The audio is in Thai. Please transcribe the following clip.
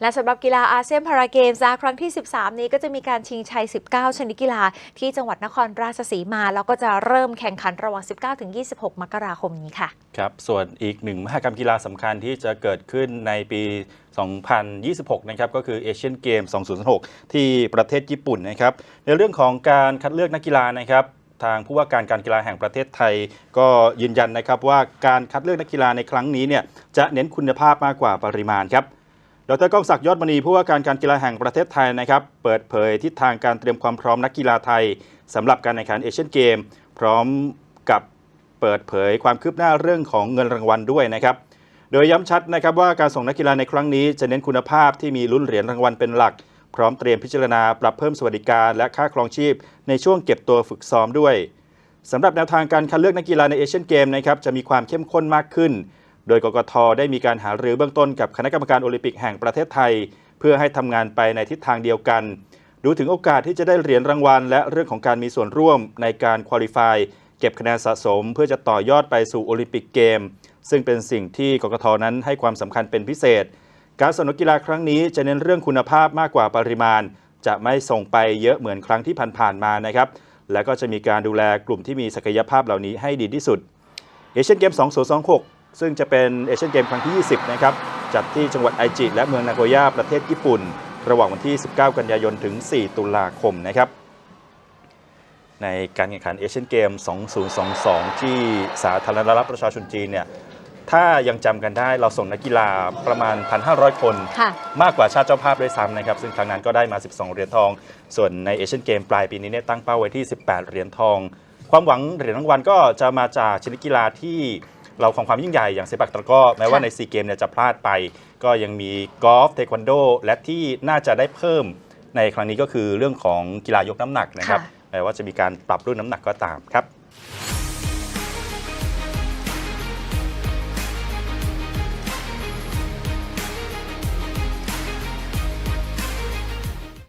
และสำหรับกีฬาอาเซียนพาราเกมส์ครั้งที่ 13 นี้ก็จะมีการชิงชัย 19 ชนิดกีฬาที่จังหวัดนครราชสีมา แล้วก็จะเริ่มแข่งขันระหว่าง 19-26 มกราคมนี้ค่ะ ครับ ส่วนอีกหนึ่งมหกรรมกีฬาสำคัญที่จะเกิดขึ้นในปี 2026 นะครับ ก็คือเอเชียนเกม 2026ที่ประเทศญี่ปุ่นนะครับ ในเรื่องของการคัดเลือกนักกีฬานะครับทางผู้ว่าการการกีฬาแห่งประเทศไทย ก็ยืนยันนะครับว่าการคัดเลือกนักกีฬาในครั้งนี้เนี่ยจะเน้นคุณภาพมากกว่าปริมาณครับ ดรก้องศักดิ์ยอดมณีผู้ว่าการการกีฬาแห่งประเทศไทยนะครับ เปิดเผยทิศทางการเตรียมความพร้อมนักกีฬาไทยสำหรับการแข่งขันเอเชียนเกม พร้อมกับเปิดเผยความคืบหน้าเรื่องของเงินรางวัลด้วยนะครับ โดยย้ำชัดนะครับว่าการส่งนักกีฬาในครั้งนี้จะเน้นคุณภาพที่มีลุ้นเหรียญรางวัลเป็นหลัก พร้อมเตรียมพิจารณาปรับเพิ่มสวัสดิการและค่าครองชีพ ในช่วงเก็บตัวฝึกซ้อมด้วยสำหรับแนวทางการคัดเลือกนักกีฬาในเอเชียนเกมนะครับจะมีความเข้มข้นมากขึ้น โดยกกทได้มีการหารือเบื้องต้นกับคณะกรรมการโอลิมปิกแห่งประเทศไทย เพื่อให้ทำงานไปในทิศทางเดียวกัน ดูถึงโอกาสที่จะได้เหรียญรางวัล และเรื่องของการมีส่วนร่วมในการคุริฟายเก็บคะแนนสะสม เพื่อจะต่อยอดไปสู่โอลิมปิกเกม ซึ่งเป็นสิ่งที่กกทนั้นให้ความสำคัญเป็นพิเศษ การสนุกกีฬาครั้งนี้จะเน้นเรื่องคุณภาพมากกว่าปริมาณ จะไม่ส่งไปเยอะเหมือนครั้งที่ผ่านๆมานะครับและก็จะมีการดูแลกลุ่มที่มีศักยภาพเหล่านี้ให้ดีที่สุดเอเชียนเกม 2026 ซึ่งจะเป็นเอเชียนเกมครั้งที่ 20 นะครับ จัดที่จังหวัดไอจิ และเมืองนาโกย่าประเทศญี่ปุ่น ระหว่างวันที่ 19 กันยายนถึง 4 ตุลาคมนะครับ ในการแข่งขันเอเชียนเกม 2022 ที่สาธารณรัฐประชาชนจีนเนี่ยถ้ายังจำกันได้เราส่งนักกีฬาประมาณ 1,500 คนค่ะมากกว่าชาติเจ้าภาพด้วยซ้ำนะครับ ซึ่งครั้งนั้นก็ได้มา 12 เหรียญทอง ส่วนในเอเชียนเกมปลายปีนี้เนี่ยตั้งเป้าไว้ที่ 18 เหรียญทอง ความหวังเหรียญรางวัลก็จะมาจากชนิดกีฬาที่ เราของความยิ่งใหญ่อย่างเซปักตะกร้อแม้ว่าค่ะในซีเกมเนี่ยจะพลาดไป ก็ยังมีกอล์ฟเทควันโด และที่น่าจะได้เพิ่มในครั้งนี้ก็คือเรื่องของกีฬายกน้ำหนักนะครับค่ะแม้ว่าจะมีการปรับรุ่นน้ำหนักก็ตามครับ